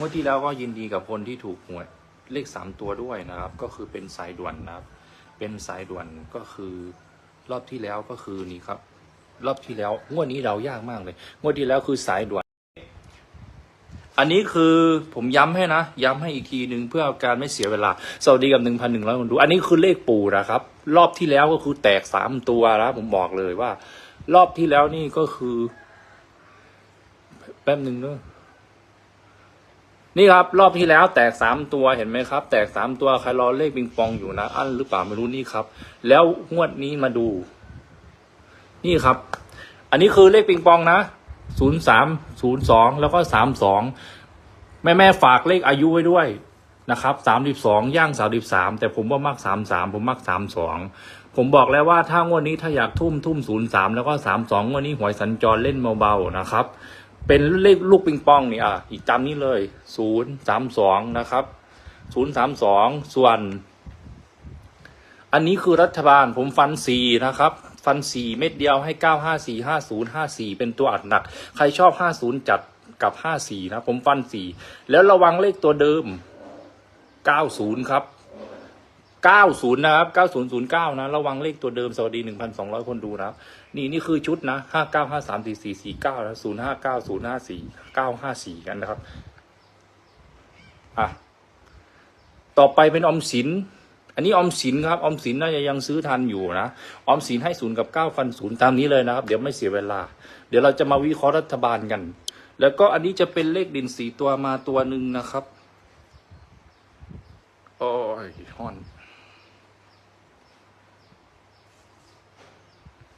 งวดที่แล้วก็ยินดีกับคนที่ถูกหวยเลขสามตัวด้วยนะครับ ก็คือเป็นสายด่วนนะครับ เป็นสายด่วนก็คือรอบที่แล้วก็คือนี่ครับ รอบที่แล้วงวดนี้เรายากมากเลยงวดที่แล้วคือสายด่วน อันนี้คือผมย้ำให้นะ ย้ำให้อีกทีหนึ่งเพื่อการไม่เสียเวลา สวัสดีกับหนึ่งพันหนึ่งร้อยคนดู อันนี้คือเลขปู่นะครับ รอบที่แล้วก็คือแตกสามตัวแล้วผมบอกเลยว่า รอบที่แล้วนี่ก็คือ แป๊บหนึ่งเนอะ นี่ครับ รอบที่แล้วแตกสามตัวเห็นไหมครับ แตกสามตัวใครรอเลขปิงปองอยู่นะ อันหรือเปล่าไม่รู้นี่ครับ แล้วงวดนี้มาดู นี่ครับ อันนี้คือเลขปิงปองนะศูนย์สามศูนย์สองแล้วก็สามสองแม่แม่ฝากเลขอายุไว้ด้วยนะครับสามสิบสองย่างสามสิบสามแต่ผมว่ามักสามสามผมมักสามสองผมบอกแล้วว่าถ้างวดนี้ถ้าอยากทุ่มทุ่มศูนย์สามแล้วก็สามสองงวดนี้หวยสัญจรเล่นเบาๆนะครับ เป็นเลขลูกปิงปองเนี่ยอะอีกจำนี้เลยศูนย์สามสองนะครับศูนย์สามสองส่วน อันนี้คือรัฐบาลผมฟันสี่นะครับ ฟันสี่เม็ดเดียวให้เก้าห้าสี่ห้าศูนย์ห้าสี่เป็นตัวอัดหนัก ใครชอบห้าศูนย์จัดกับห้าสี่นะ ผมฟันสี่แล้วระวังเลขตัวเดิมเก้าศูนย์ครับ เก้าศูนย์นะครับเก้าศูนย์ศูนย์เก้านะ ระวังเลขตัวเดิม สวัสดีหนึ่งพันสองร้อยคนดูนะครับ นี่นี่คือชุดนะห้าเก้าห้าสามสี่สี่สี่เก้านะศูนย์ห้าเก้าศูนย์ห้าสี่เก้าห้าสี่กันนะครับ อะ ต่อไปเป็นออมสิน อันนี้ออมสินครับออมสินน่าจะยังซื้อทันอยู่นะออมสินให้ศูนย์กับเก้าฟันศูนย์ตามนี้เลยนะครับ เดี๋ยวไม่เสียเวลา เดี๋ยวเราจะมาวิเคราะห์รัฐบาลกัน แล้วก็อันนี้จะเป็นเลขดินสีตัวมาตัวหนึ่งนะครับโอ้ยฮ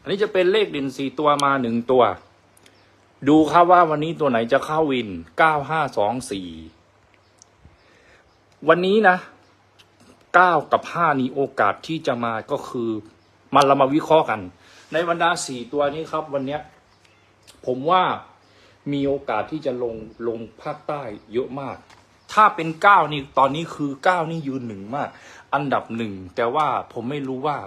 อันนี้จะเป็นเลขดินสีตัวมาหนึ่งตัว ดูครับว่าวันนี้ตัวไหนจะเข้าวินเก้าห้าสองสี่วันนี้นะเก้ากับห้านี้โอกาสที่จะมาก็คือ มันเรามาวิเคราะห์กัน ในบรรดาสี่ตัวนี้ครับ วันเนี้ยผมว่ามีโอกาสที่จะลงลงภาคใต้เยอะมาก ถ้าเป็นเก้านี่ตอนนี้คือเก้านี่ยืนหนึ่งมาก อันดับหนึ่งแต่ว่าผมไม่รู้ว่า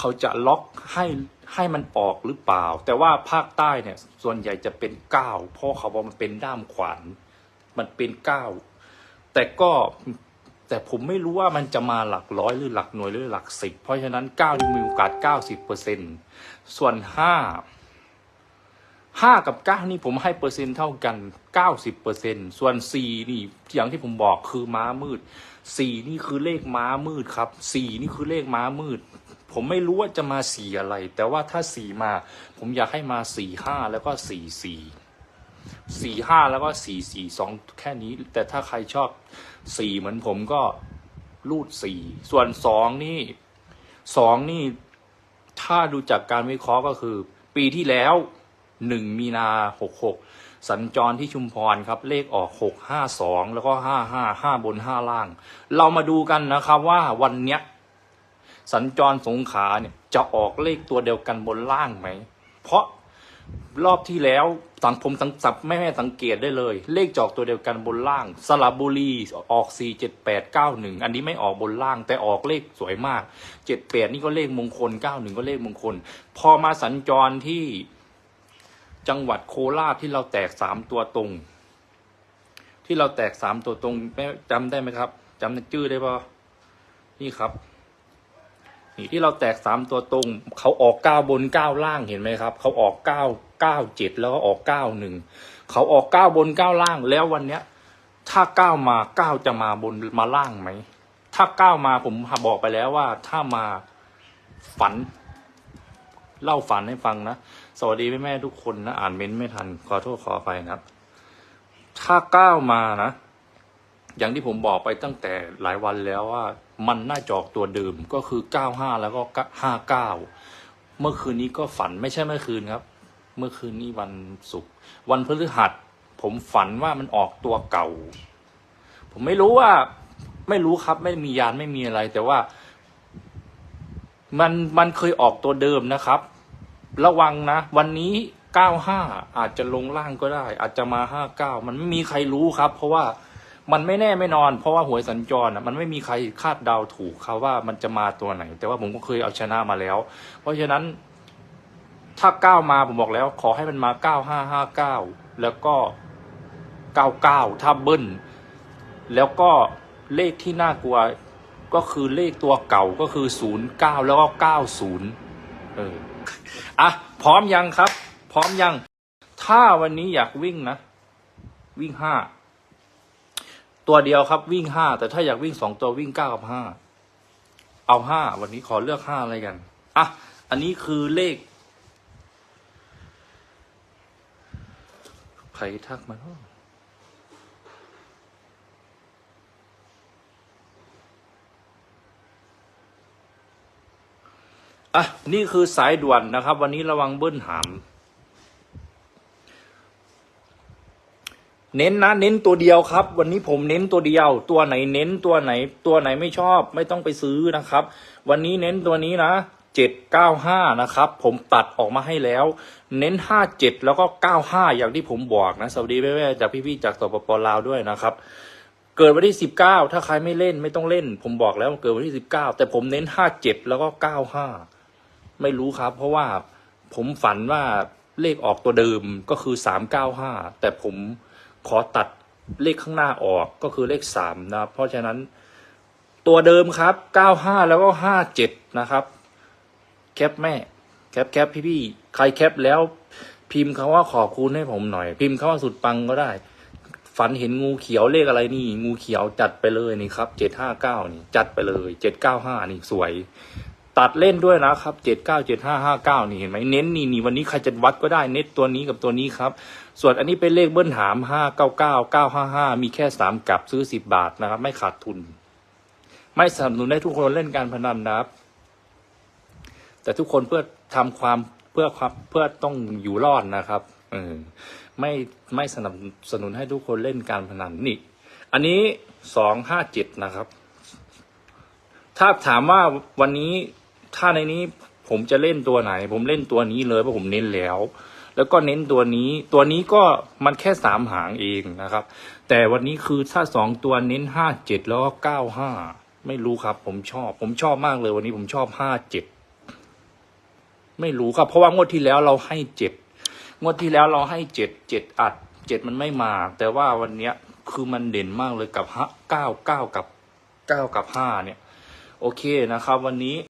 เขาจะล็อกให้ให้มันออกหรือเปล่า แต่ว่าภาคใต้เนี่ย ส่วนใหญ่จะเป็นเก้าเพราะเขาบอกมันเป็นด้ามขวานมันเป็นเก้าแต่ก็แต่ผมไม่รู้ว่ามันจะมาหลักร้อยหรือหลักหน่วยหรือหลักสิบเพราะฉะนั้นเก้านี่มีโอกาสเก้าสิบเปอร์เซ็นส่วนห้าห้ากับเก้านี่ผมให้เปอร์เซ็นต์เท่ากันเก้าสิบเปอร์เซ็นส่วนสี่นี่อย่างที่ผมบอกคือม้ามืดสี่นี่คือเลขม้ามืดครับสี่นี่คือเลขม้ามืด ผมไม่รู้ว่าจะมาสี่อะไร แต่ว่าถ้าสี่มา ผมอยากให้มาสี่ห้าแล้วก็สี่สี่สี่ห้าแล้วก็สี่สี่สองแค่นี้ แต่ถ้าใครชอบสี่เหมือนผมก็รูดสี่ส่วนสองนี่สองนี่ ถ้าดูจากการวิเคราะห์ก็คือ ปีที่แล้วหนึ่งมีนาหกหกสัญจรที่ชุมพรครับ เลขออกหกห้าสองแล้วก็ห้าห้าห้าบนห้าล่าง เรามาดูกันนะครับว่าวันเนี้ย สัญจรสงขาเนี่ยจะออกเลขตัวเดียวกันบนล่างไหม เพราะรอบที่แล้วสังผมสังสับแม่แม่สังเกตได้เลย เลขจอกตัวเดียวกันบนล่างสระบุรีออก 4 7 8 9 1 อันนี้ไม่ออกบนล่าง แต่ออกเลขสวยมาก 7 8 นี่ก็เลขมงคล 91 ก็เลขมงคล พอมาสัญจรที่จังหวัดโคราชที่เราแตกสามตัวตรง ที่เราแตกสามตัวตรงจำได้ไหมครับจำชื่อได้ปะนี่ครับ นี่ที่เราแตกสามตัวตรง เขาออกเก้าบนเก้าล่างเห็นไหมครับ เขาออกเก้าเก้าเจ็ดแล้วก็ออกเก้าหนึ่งเขาออกเก้าบนเก้าล่างแล้ววันเนี้ย ถ้าเก้ามาเก้าจะมาบนมาล่างไหมถ้าเก้ามาผมบอกไปแล้วว่าถ้ามาฝัน เล่าฝันให้ฟังนะสวัสดีแม่แม่ทุกคนนะอ่านเม้นต์ไม่ทันขอโทษขออภัยนะครับ ถ้าเก้ามานะ อย่างที่ผมบอกไปตั้งแต่หลายวันแล้วว่า มันน่าจออกตัวเดิมก็คือ 95 แล้วก็ 59 เมื่อคืนนี้ก็ฝันไม่ใช่เมื่อคืนครับ เมื่อคืนนี้วันศุกร์วันพฤหัส ผมฝันว่ามันออกตัวเก่า ผมไม่รู้ว่าไม่รู้ครับ ไม่มียานไม่มีอะไร แต่ว่า มันมันเคยออกตัวเดิมนะครับ ระวังนะ วันนี้ 95 อาจจะลงล่างก็ได้ อาจจะมา 59 มันไม่มีใครรู้ครับ เพราะว่า มันไม่แน่ไม่นอน เพราะว่าหวยสัญจรอะมันไม่มีใครคาดเดาถูกครับว่ามันจะมาตัวไหน แต่ว่าผมก็เคยเอาชนะมาแล้ว เพราะฉะนั้น ถ้า9มาผมบอกแล้ว ขอให้มันมา9559แล้วก็เก้าเก้าถ้าเบิ้ลแล้วก็เลขที่น่ากลัวก็คือเลขตัวเก่าก็คือศูนย์เก้าแล้วก็เก้าศูนย์เอออะพร้อมยังครับ พร้อมยัง ถ้าวันนี้อยากวิ่งนะ วิ่งห้า ตัวเดียวครับวิ่งห้าแต่ถ้าอยากวิ่งสองตัววิ่งเก้ากับห้าเอาห้าวันนี้ขอเลือกห้าอะไรกันอะอันนี้คือเลข ใครทักมาเนอะอะนี่คือสายด่วนนะครับ วันนี้ระวังเบิ้ลหาม เน้นนะเน้นตัวเดียวครับ วันนี้ผมเน้นตัวเดียว ตัวไหนเน้นตัวไหน ตัวไหนไม่ชอบ ไม่ต้องไปซื้อนะครับ วันนี้เน้นตัวนี้นะเจ็ดเก้าห้านะครับ ผมตัดออกมาให้แล้ว เน้นห้าเจ็ดแล้วก็เก้าห้าอย่างที่ผมบอกนะ สวัสดีแม่ๆจากพี่ๆจากสปปลาวด้วยนะครับ เกิดวันที่สิบเก้าถ้าใครไม่เล่นไม่ต้องเล่น ผมบอกแล้วเกิดวันที่สิบเก้าแต่ผมเน้นห้าเจ็ดแล้วก็เก้าห้าไม่รู้ครับ เพราะว่าผมฝันว่าเลขออกตัวเดิมก็คือสามเก้าห้าแต่ผม ขอตัดเลขข้างหน้าออกก็คือเลขสามนะเพราะฉะนั้นตัวเดิมครับเก้าห้าแล้วก็ห้าเจ็ดนะครับ แคปแม่ แคปแคปพี่พี่ใครแคปแล้วพิมพ์คาว่าขอบคุณให้ผมหน่อย พิมพ์คาว่าสุดปังก็ได้ ฝันเห็นงูเขียวเลขอะไรนี่ งูเขียวจัดไปเลยนี่ครับเจ็ดห้าเก้านี่ จัดไปเลยเจ็ดเก้าห้านี่สวย ตัดเล่นด้วยนะครับเจ็ดเก้าเจ็ดห้าห้าเก้านี่เห็นไหมเน้นนี่นี่วันนี้ใครจะวัดก็ได้เน้นตัวนี้กับตัวนี้ครับ ส่วนอันนี้เป็นเลขเบิ้ลหามห้าเก้าเก้าเก้าห้าห้ามีแค่สามกับซื้อสิบบาทนะครับ ไม่ขาดทุน ไม่สนับสนุนให้ทุกคนเล่นการพนันนะครับ แต่ทุกคนเพื่อทำความเพื่อความเพื่อต้องอยู่รอดนะครับเออไม่ไม่สนับสนุนให้ทุกคนเล่นการพนันนี่ อันนี้สองห้าเจ็ดนะครับ ถ้าถามว่าวันนี้ ถ้าในนี้ผมจะเล่นตัวไหน ผมเล่นตัวนี้เลยเพราะผมเน้นแล้ว แล้วก็เน้นตัวนี้ ตัวนี้ก็มันแค่สามหางเองนะครับ แต่วันนี้คือถ้าสองตัวเน้นห้าเจ็ดแล้วก็เก้าห้าไม่รู้ครับ ผมชอบ ผมชอบมากเลยวันนี้ผมชอบห้าเจ็ดไม่รู้ครับ เพราะว่างวดที่แล้วเราให้เจ็ดงวดที่แล้วเราให้เจ็ดเจ็ดอัดเจ็ดมันไม่มา แต่ว่าวันเนี้ยคือมันเด่นมากเลยกับห้าเก้าเก้ากับเก้ากับห้าเนี่ย โอเคนะครับ วันนี้